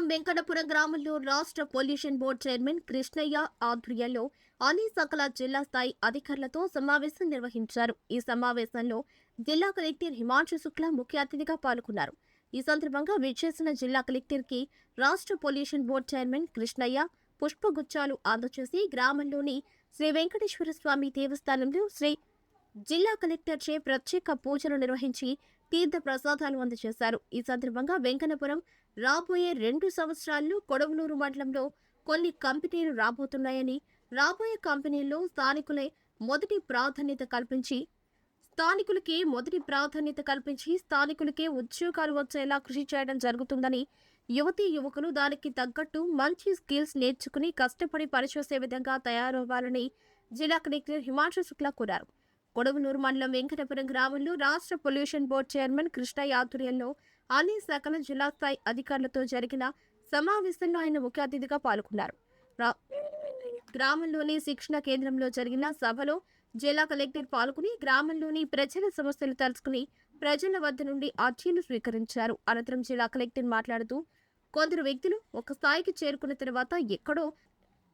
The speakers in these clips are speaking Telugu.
మండలం వెంకటపురం గ్రామంలో రాష్ట్ర పొల్యూషన్ బోర్డు చైర్మన్ కృష్ణయ్య ఆధ్వర్యంలో అన్ని సకల జిల్లా స్థాయి అధికారులతో సమావేశం నిర్వహించారు. ఈ సమావేశంలో జిల్లా కలెక్టర్ హిమాంశు శుక్లా ముఖ్య అతిథిగా పాల్గొన్నారు. ఈ సందర్భంగా విచ్చేసిన జిల్లా కలెక్టర్కి రాష్ట్ర పొల్యూషన్ బోర్డు చైర్మన్ కృష్ణయ్య పుష్పగుచ్చాలు అందజేసి గ్రామంలోని శ్రీ వెంకటేశ్వర స్వామి దేవస్థానంలో శ్రీ జిల్లా కలెక్టర్ చే ప్రత్యేక పూజలు నిర్వహించి తీర్థ ప్రసాదాలు అందజేశారు. ఈ సందర్భంగా వెంకన్నపురం రాబోయే రెండు సంవత్సరాల్లో కొడవలూరు మండలంలో కొన్ని కంపెనీలు రాబోతున్నాయని రాబోయే కంపెనీల్లో స్థానికులే మొదటి ప్రాధాన్యత కల్పించి స్థానికులకి మొదటి ప్రాధాన్యత కల్పించి స్థానికులకే ఉద్యోగాలు వచ్చేలా కృషి చేయడం జరుగుతుందని యువతీ యువకులు దానికి తగ్గట్టు మంచి స్కిల్స్ నేర్చుకుని కష్టపడి పనిచేసే విధంగా తయారవ్వాలని జిల్లా కలెక్టర్ హిమాంశు శుక్లా కోరారు. కొడవనూరు మండలం వెంకటపురం గ్రామంలో రాష్ట్ర పొల్యూషన్ బోర్డు చైర్మన్ కృష్ణయ్య ఆధ్వర్యంలో అన్ని శాఖల జిల్లా స్థాయి అధికారులతో జరిగిన సమావేశంలో ఆయన ముఖ్య అతిథిగా పాల్గొన్నారు. గ్రామంలోని శిక్షణ కేంద్రంలో జరిగిన సభలో జిల్లా కలెక్టర్ పాల్గొని గ్రామంలోని ప్రజల సమస్యలు తెలుసుకుని ప్రజల వద్ద నుండి అర్జీలు స్వీకరించారు. అనంతరం జిల్లా కలెక్టర్ మాట్లాడుతూ కొందరు వ్యక్తులు ఒక స్థాయికి చేరుకున్న తర్వాత ఎక్కడో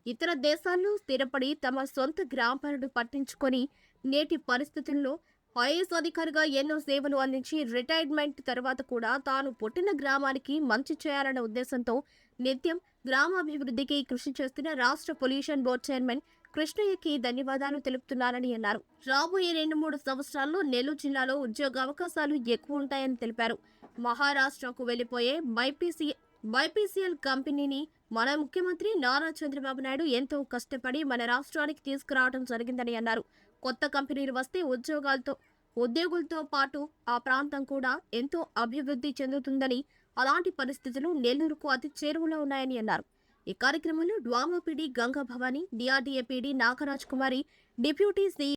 ఇతర దేశాల్లో స్థిరపడి తమ సొంత గ్రామాలను పట్టించుకొని నేటి పరిస్థితుల్లో ఐఏఎస్ అధికారిగా ఎన్నో సేవలు అందించి రిటైర్మెంట్ తర్వాత కూడా తాను పుట్టిన గ్రామానికి మంచి చేయాలన్న ఉద్దేశంతో నిత్యం గ్రామాభివృద్ధికి కృషి చేస్తున్న రాష్ట్ర పొల్యూషన్ బోర్డు చైర్మన్ కృష్ణయ్యకి ధన్యవాదాలు తెలుపుతున్నానని అన్నారు. రాబోయే రెండు మూడు సంవత్సరాల్లో నెల్లూరు జిల్లాలో ఉద్యోగ అవకాశాలు ఎక్కువ ఉంటాయని తెలిపారు. మహారాష్ట్రకు వెళ్ళిపోయే మైపీసీ బైపీసీఎల్ కంపెనీని మన ముఖ్యమంత్రి నారా చంద్రబాబు నాయుడు ఎంతో కష్టపడి మన రాష్ట్రానికి తీసుకురావడం జరిగిందని అన్నారు. కొత్త కంపెనీలు వస్తే ఉద్యోగాలతో ఉద్యోగులతో పాటు ఆ ప్రాంతం కూడా ఎంతో అభివృద్ధి చెందుతుందని అలాంటి పరిస్థితులు నెల్లూరుకు అతి చేరువలో ఉన్నాయని అన్నారు. ఈ కార్యక్రమంలో DWMA PD Ganga Bhavani DRDA PD Nagaraj Kumari deputy C